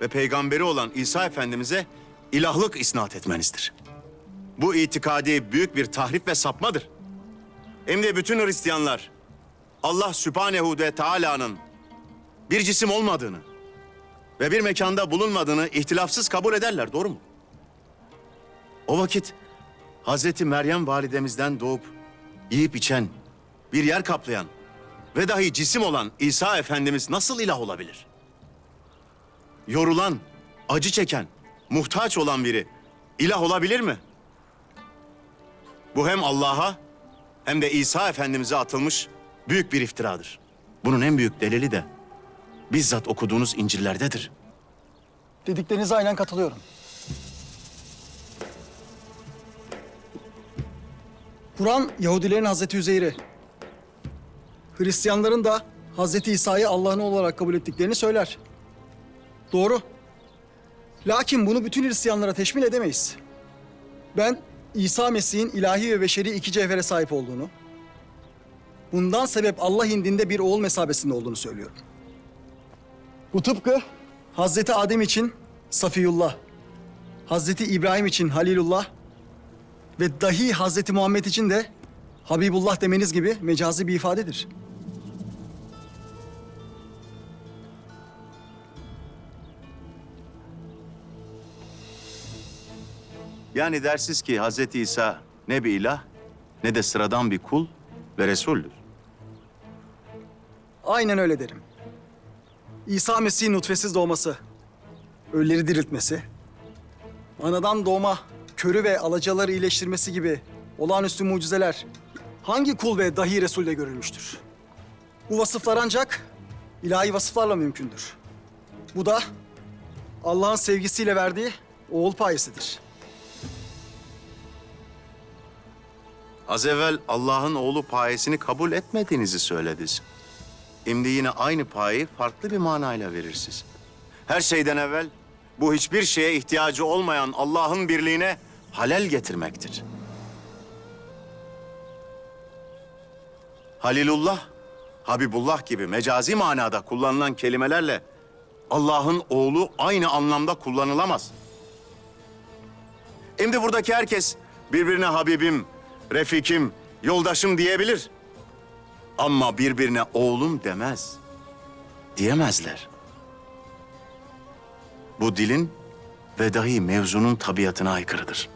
ve peygamberi olan İsa Efendimiz'e ilahlık isnat etmenizdir. Bu itikadi büyük bir tahrip ve sapmadır. Hem de bütün Hristiyanlar Allah Sübhanehu ve Teala'nın bir cisim olmadığını ve bir mekanda bulunmadığını ihtilafsız kabul ederler, doğru mu? O vakit Hazreti Meryem validemizden doğup yiyip içen, bir yer kaplayan ve dahi cisim olan İsa Efendimiz nasıl ilah olabilir? Yorulan, acı çeken, muhtaç olan biri ilah olabilir mi? Bu hem Allah'a hem de İsa Efendimiz'e atılmış büyük bir iftiradır. Bunun en büyük delili de bizzat okuduğunuz İncil'lerdedir. Dediklerinize aynen katılıyorum. Kur'an Yahudilerin Hazreti Üzeyr'i, Hristiyanların da Hazreti İsa'yı Allah'ın olarak kabul ettiklerini söyler. Doğru. Lakin bunu bütün Hristiyanlara teşmil edemeyiz. Ben İsa Mesih'in ilahi ve beşeri iki cevhere sahip olduğunu, bundan sebep Allah indinde bir oğul mesabesinde olduğunu söylüyorum. Bu tıpkı Hazreti Adem için Safiyullah, Hazreti İbrahim için Halilullah ve dahi Hazreti Muhammed için de Habibullah demeniz gibi mecazi bir ifadedir. Yani dersiz ki Hazreti İsa ne bir ilah ne de sıradan bir kul ve Resul'dür. Aynen öyle derim. İsa Mesih'in nutfesiz doğması, ölüleri diriltmesi, anadan doğma körü ve alacaları iyileştirmesi gibi olağanüstü mucizeler hangi kul ve dahi Resul'de görülmüştür? Bu vasıflar ancak ilahi vasıflarla mümkündür. Bu da Allah'ın sevgisiyle verdiği oğul payesidir. Az evvel Allah'ın oğlu payesini kabul etmediğinizi söylediniz. Şimdi yine aynı payı farklı bir manayla verirsiniz. Her şeyden evvel bu hiçbir şeye ihtiyacı olmayan Allah'ın birliğine halel getirmektir. Halilullah, Habibullah gibi mecazi manada kullanılan kelimelerle Allah'ın oğlu aynı anlamda kullanılamaz. Şimdi buradaki herkes birbirine Habibim, Refikim, yoldaşım diyebilir. Ama birbirine oğlum demez. Diyemezler. Bu dilin ve dahi mevzunun tabiatına aykırıdır.